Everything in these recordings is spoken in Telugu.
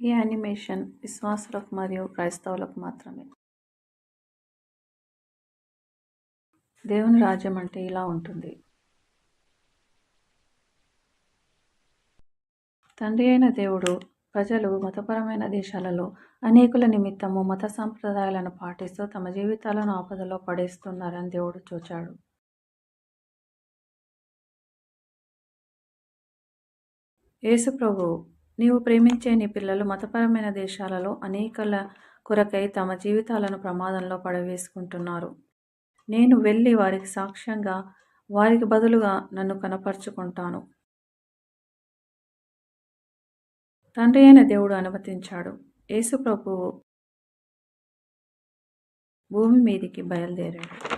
ఈ యానిమేషన్ విశ్వాసులకు మరియు క్రైస్తవులకు మాత్రమే. దేవుని రాజ్యం అంటే ఇలా ఉంటుంది. తండ్రి అయిన దేవుడు ప్రజలు మతపరమైన దేశాలలో అనేకుల నిమిత్తము మత సంప్రదాయాలను పాటిస్తూ తమ జీవితాలను ఆపదలో పడేస్తున్నారని దేవుడు చూచాడు. యేసు ప్రభు నీవు ప్రేమించే నీ పిల్లలు మతపరమైన దేశాలలో అనేకల కొరకై తమ జీవితాలను ప్రమాదంలో పడవేసుకుంటున్నారు. నేను వెళ్ళి వారికి సాక్ష్యంగా వారికి బదులుగా నన్ను కనపరుచుకుంటాను. తండ్రి అయిన దేవుడు అనుమతించాడు. యేసు ప్రభువు భూమి మీదికి బయలుదేరాడు.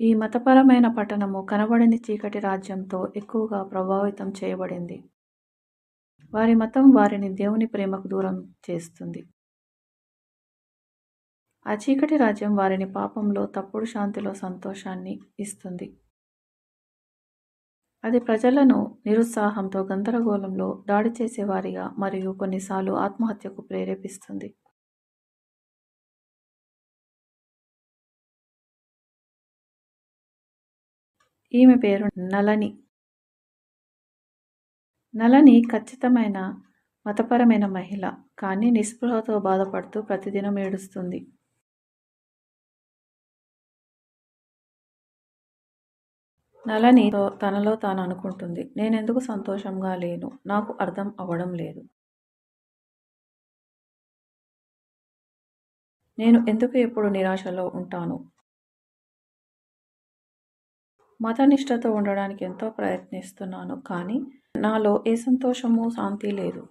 ఈ మతపరమైన పట్టణము కనబడని చీకటి రాజ్యంతో ఎక్కువగా ప్రభావితం చేయబడింది. వారి మతం వారిని దేవుని ప్రేమకు దూరం చేస్తుంది. ఆ చీకటి రాజ్యం వారిని పాపంలో తప్పుడు శాంతిలో సంతోషాన్ని ఇస్తుంది. అది ప్రజలను నిరుత్సాహంతో గందరగోళంలో దాడి చేసేవారిగా మరియు కొన్నిసార్లు ఆత్మహత్యకు ప్రేరేపిస్తుంది. ఈమె పేరు నలని నలని ఖచ్చితమైన మతపరమైన మహిళ కానీ నిస్పృహతో బాధపడుతూ ప్రతిదినం ఏడుస్తుంది. నలని తనలో తాను అనుకుంటుంది నేనెందుకు సంతోషంగా లేను? నాకు అర్థం అవ్వడం లేదు. నేను ఎందుకు ఎప్పుడు నిరాశలో ఉంటాను? మతనిష్టతో ఉండడానికి ఎంతో ప్రయత్నిస్తున్నాను కానీ నాలో ఏ సంతోషము శాంతి లేదు.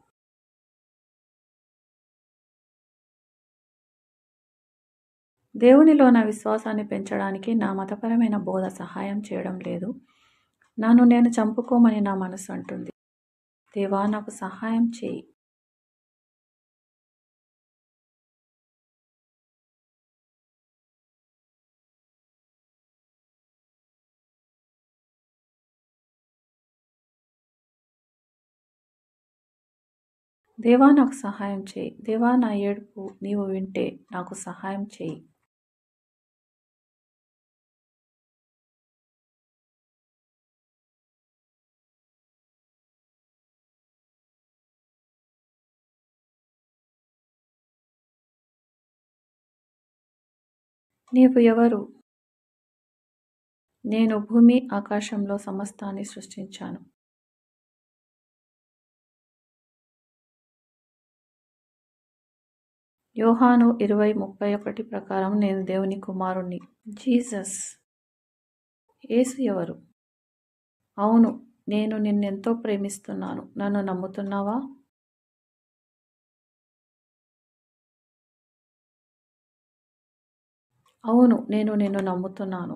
దేవునిలో నా విశ్వాసాన్ని పెంచడానికి నా మతపరమైన బోధ సహాయం చేయడం లేదు. నన్ను నేను చంపుకోమని నా మనసు అంటుంది. దేవా నాకు సహాయం చేయి. దేవా నాకు సహాయం చేయి. దేవా నా ఏడుపు నీవు వింటే నాకు సహాయం చేయి. నీవు ఎవరు? నేను భూమి ఆకాశంలో సమస్తాన్ని సృష్టించాను. యోహాను ఇరవై ముప్పై ఒకటి ప్రకారం నేను దేవుని కుమారుణ్ణి. జీసస్. యేసు ఎవరు? అవును నేను నిన్నెంతో ప్రేమిస్తున్నాను. నన్ను నమ్ముతున్నావా? అవును నేను నిన్ను నమ్ముతున్నాను.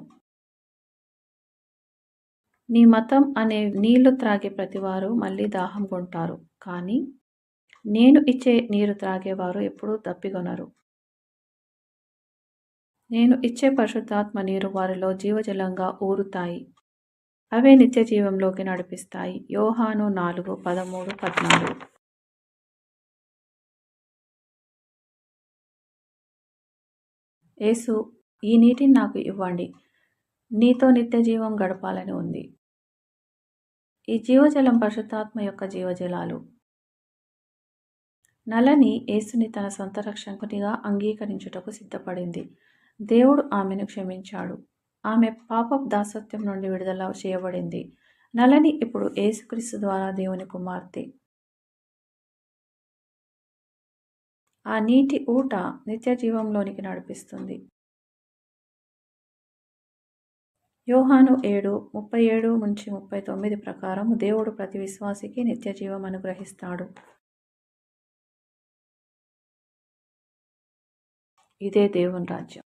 నీ మతం అనే నీళ్ళు త్రాగే ప్రతివారు మళ్ళీ దాహం కొంటారు. కానీ నేను ఇచ్చే నీరు త్రాగేవారు ఎప్పుడూ దప్పిగొనరు నేను ఇచ్చే పరిశుద్ధాత్మ నీరు వారిలో జీవజలంగా ఊరుతాయి. అవే నిత్య జీవంలోకి నడిపిస్తాయి. యోహాను నాలుగు పదమూడు పద్నాలుగు. యేసు ఈ నీటిని నాకు ఇవ్వండి. నీతో నిత్య జీవం గడపాలని ఉంది. ఈ జీవజలం పరిశుద్ధాత్మ యొక్క జీవజలాలు. నలని యేసుని తన సొంత రక్షకునిగా అంగీకరించుటకు సిద్ధపడింది. దేవుడు ఆమెను క్షమించాడు. ఆమె పాప దాసత్వం నుండి విడుదల చేయబడింది. నలని ఇప్పుడు యేసుక్రీస్తు ద్వారా దేవుని కుమార్తె. ఆ నీటి ఊట నిత్య జీవంలోనికి నడిపిస్తుంది. యోహాను ఏడు ముప్పై ఏడు నుంచి ముప్పై తొమ్మిది ప్రకారం దేవుడు ప్రతి విశ్వాసికి నిత్య జీవం అనుగ్రహిస్తాడు. ఇదే దేవుని రాజ్యం